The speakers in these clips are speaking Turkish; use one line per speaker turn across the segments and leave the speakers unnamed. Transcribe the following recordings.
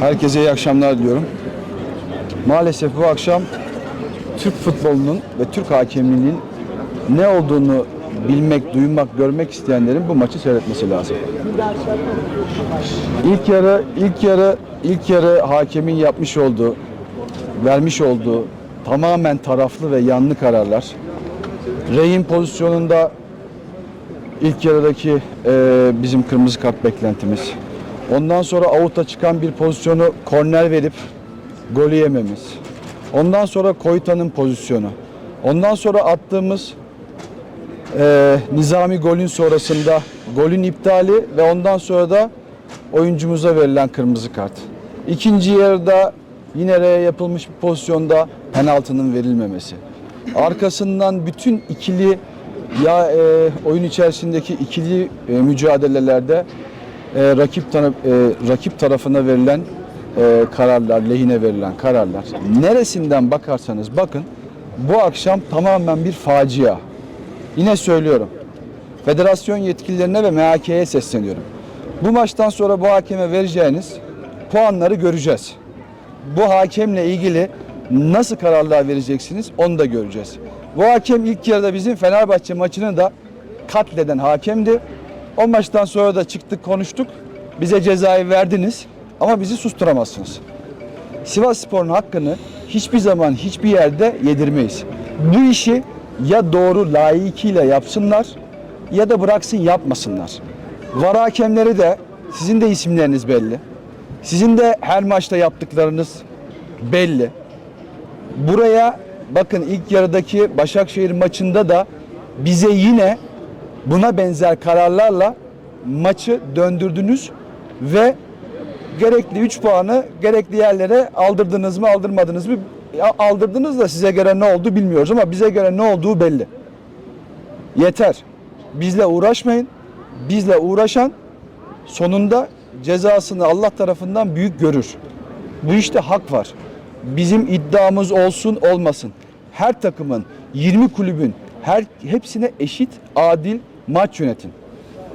Herkese iyi akşamlar diliyorum. Maalesef bu akşam Türk futbolunun ve Türk hakemliğinin ne olduğunu bilmek, duymak, görmek isteyenlerin bu maçı seyretmesi lazım. İlk yarı, ilk yarı, ilk yarı hakemin yapmış olduğu, vermiş olduğu tamamen taraflı ve yanlı kararlar. Rehin pozisyonunda ilk yarıdaki eee, bizim kırmızı kart beklentimiz. Ondan sonra avuta çıkan bir pozisyonu korner verip golü yememiz. Ondan sonra Koyta'nın pozisyonu. Ondan sonra attığımız eee, Nizami golün sonrasında golün iptali ve ondan sonra da oyuncumuza verilen kırmızı kart. İkinci yarıda yine R'ye yapılmış bir pozisyonda penaltının verilmemesi. Arkasından bütün ikili ya e, oyun içerisindeki ikili e, mücadelelerde e, rakip tara- e, rakip tarafına verilen e, kararlar, lehine verilen kararlar. Neresinden bakarsanız bakın bu akşam tamamen bir facia. Yine söylüyorum. Federasyon yetkililerine ve MHK'ye sesleniyorum. Bu maçtan sonra bu hakeme vereceğiniz puanları göreceğiz. Bu hakemle ilgili nasıl kararlar vereceksiniz onu da göreceğiz. Bu hakem ilk yarıda bizim Fenerbahçe maçını da katleden hakemdi. O maçtan sonra da çıktık konuştuk. Bize cezayı verdiniz ama bizi susturamazsınız. Sivas Spor'un hakkını hiçbir zaman hiçbir yerde yedirmeyiz. Bu işi ya doğru layıkıyla yapsınlar ya da bıraksın yapmasınlar. Var hakemleri de sizin de isimleriniz belli. Sizin de her maçta yaptıklarınız belli. Buraya bakın ilk yarıdaki Başakşehir maçında da bize yine buna benzer kararlarla maçı döndürdünüz ve gerekli 3 puanı gerekli yerlere aldırdınız mı aldırmadınız mı? Aldırdınız da size göre ne oldu bilmiyoruz ama bize göre ne olduğu belli. Yeter. Bizle uğraşmayın. Bizle uğraşan sonunda cezasını Allah tarafından büyük görür. Bu işte hak var. Bizim iddiamız olsun olmasın. Her takımın, 20 kulübün her hepsine eşit, adil maç yönetin.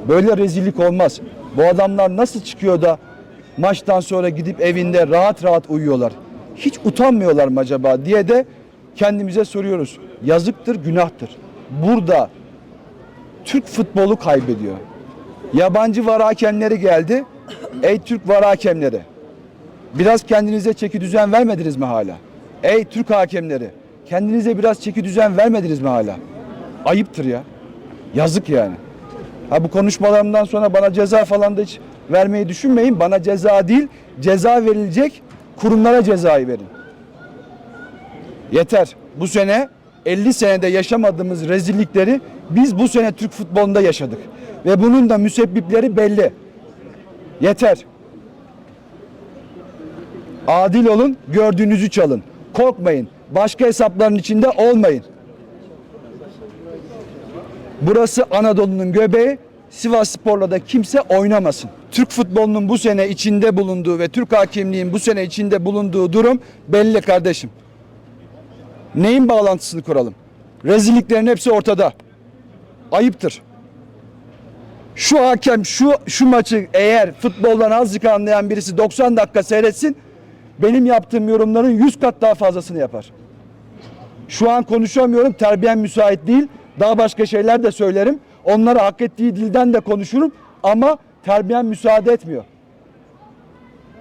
Böyle rezillik olmaz. Bu adamlar nasıl çıkıyor da maçtan sonra gidip evinde rahat rahat uyuyorlar? Hiç utanmıyorlar mı acaba diye de kendimize soruyoruz. Yazıktır, günahtır. Burada Türk futbolu kaybediyor. Yabancı var hakemleri geldi. Ey Türk var hakemleri. Biraz kendinize çeki düzen vermediniz mi hala? Ey Türk hakemleri. Kendinize biraz çeki düzen vermediniz mi hala? Ayıptır ya. Yazık yani. Ha bu konuşmalarımdan sonra bana ceza falan da hiç vermeyi düşünmeyin. Bana ceza değil, ceza verilecek kurumlara cezayı verin. Yeter. Bu sene 50 senede yaşamadığımız rezillikleri biz bu sene Türk futbolunda yaşadık. Ve bunun da müsebbipleri belli. Yeter. Adil olun, gördüğünüzü çalın. Korkmayın. Başka hesapların içinde olmayın. Burası Anadolu'nun göbeği. Sivas Spor'la da kimse oynamasın. Türk futbolunun bu sene içinde bulunduğu ve Türk hakemliğin bu sene içinde bulunduğu durum belli kardeşim. Neyin bağlantısını kuralım? Rezilliklerin hepsi ortada. Ayıptır. Şu hakem şu şu maçı eğer futboldan azıcık anlayan birisi 90 dakika seyretsin benim yaptığım yorumların 100 kat daha fazlasını yapar. Şu an konuşamıyorum. Terbiyem müsait değil. Daha başka şeyler de söylerim. Onlara hak ettiği dilden de konuşurum ama terbiyem müsaade etmiyor.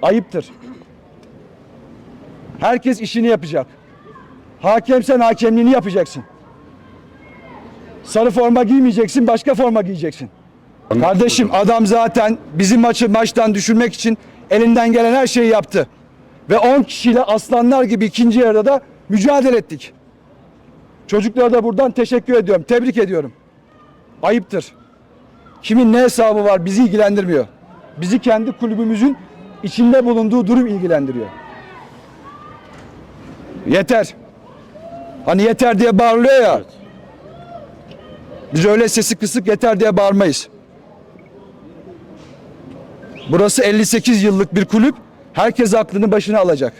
Ayıptır. Herkes işini yapacak. Hakem sen hakemliğini yapacaksın. Sarı forma giymeyeceksin, başka forma giyeceksin. Kardeşim adam zaten bizim maçı maçtan düşürmek için elinden gelen her şeyi yaptı. Ve 10 kişiyle aslanlar gibi ikinci yarıda da mücadele ettik. Çocuklara da buradan teşekkür ediyorum, tebrik ediyorum. Ayıptır. Kimin ne hesabı var bizi ilgilendirmiyor. Bizi kendi kulübümüzün içinde bulunduğu durum ilgilendiriyor. Yeter. Hani yeter diye bağırılıyor ya. Biz öyle sesi kısık yeter diye bağırmayız. Burası 58 yıllık bir kulüp. Herkes aklını başına alacak.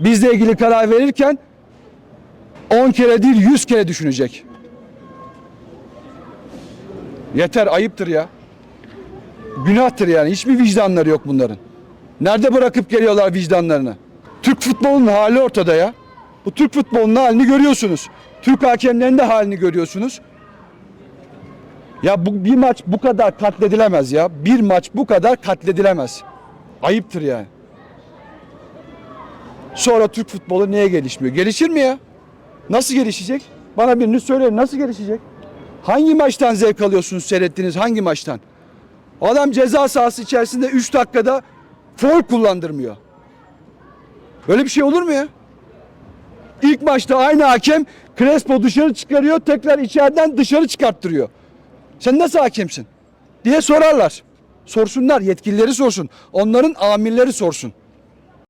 Bizle ilgili karar verirken 10 kere değil 100 kere düşünecek. Yeter ayıptır ya. Günahtır yani. Hiçbir vicdanları yok bunların. Nerede bırakıp geliyorlar vicdanlarını? Türk futbolunun hali ortada ya. Bu Türk futbolunun halini görüyorsunuz. Türk hakemlerinin de halini görüyorsunuz. Ya bu bir maç bu kadar katledilemez ya. Bir maç bu kadar katledilemez. Ayıptır yani. Sonra Türk futbolu niye gelişmiyor? Gelişir mi ya? Nasıl gelişecek? Bana birini söyleyin nasıl gelişecek? Hangi maçtan zevk alıyorsunuz seyrettiğiniz hangi maçtan? Adam ceza sahası içerisinde 3 dakikada foul kullandırmıyor. Böyle bir şey olur mu ya? İlk maçta aynı hakem Crespo dışarı çıkarıyor tekrar içeriden dışarı çıkarttırıyor. Sen nasıl hakemsin? diye sorarlar. Sorsunlar yetkilileri sorsun. Onların amirleri sorsun.